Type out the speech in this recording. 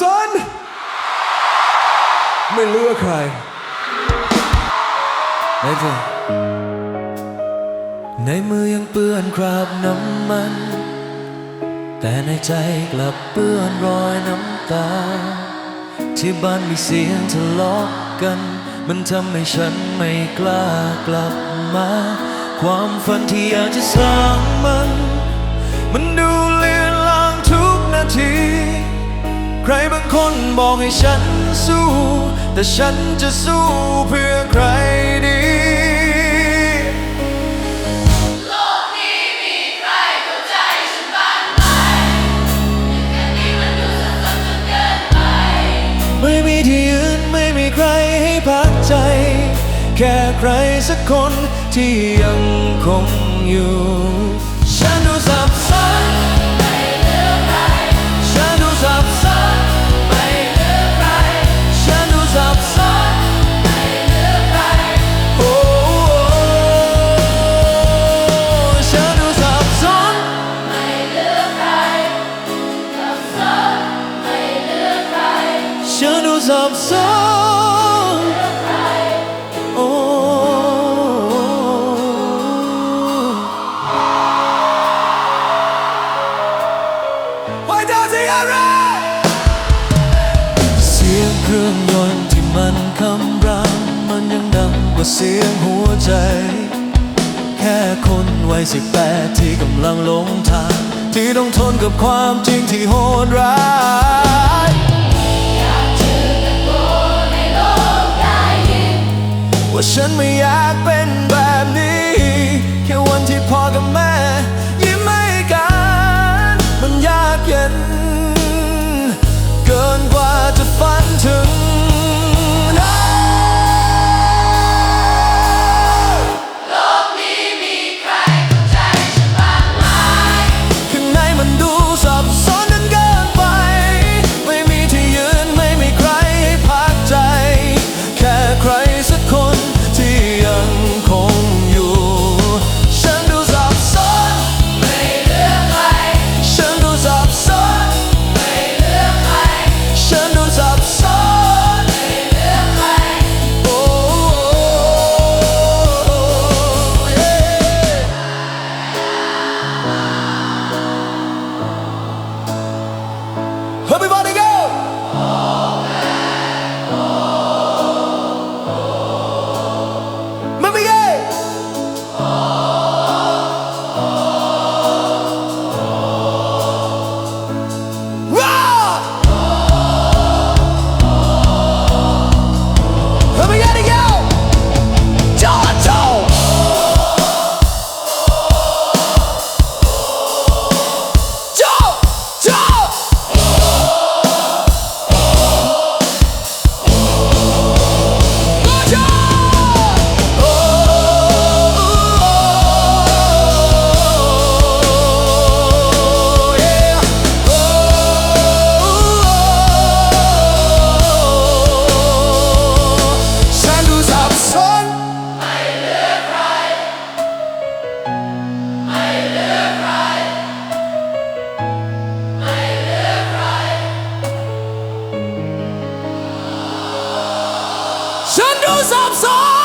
สนไม่เลือกใครในเธอในมือยังเปื้อนคราบน้ำมัน แต่ในใจกลับเปื้อนรอยน้ำตา ที่บ้านมีเสียงทะเลาะกัน มันทำให้ฉันไม่กล้ากลับมา ความฝันที่อยากจะสร้างมัน บอกให้ฉันสู้ แต่ฉันจะสู้เพื่อใครดีโลกนี้มีใครเข้าใจฉันบ้างไหมแค่นี้มันดูสับสนจนเกินไปไม่มีที่ยืนไม่มีใครให้พักใจ แค่ใครสักคนที่ยังคงอยู่ ฉันดูสับสนโอ้ไว้เจ้าสิอะไรเสียงเครื่องยนต์ที่มันคำรามมันยังดังกว่าเสียงหัวใจ แค่คนวัยสิบแปดที่กำลังหลงทาง ที่ต้องทนกับความจริงที่โหดร้าย ว่าฉันไม่อยากเป็นแบบ Shundus Samson.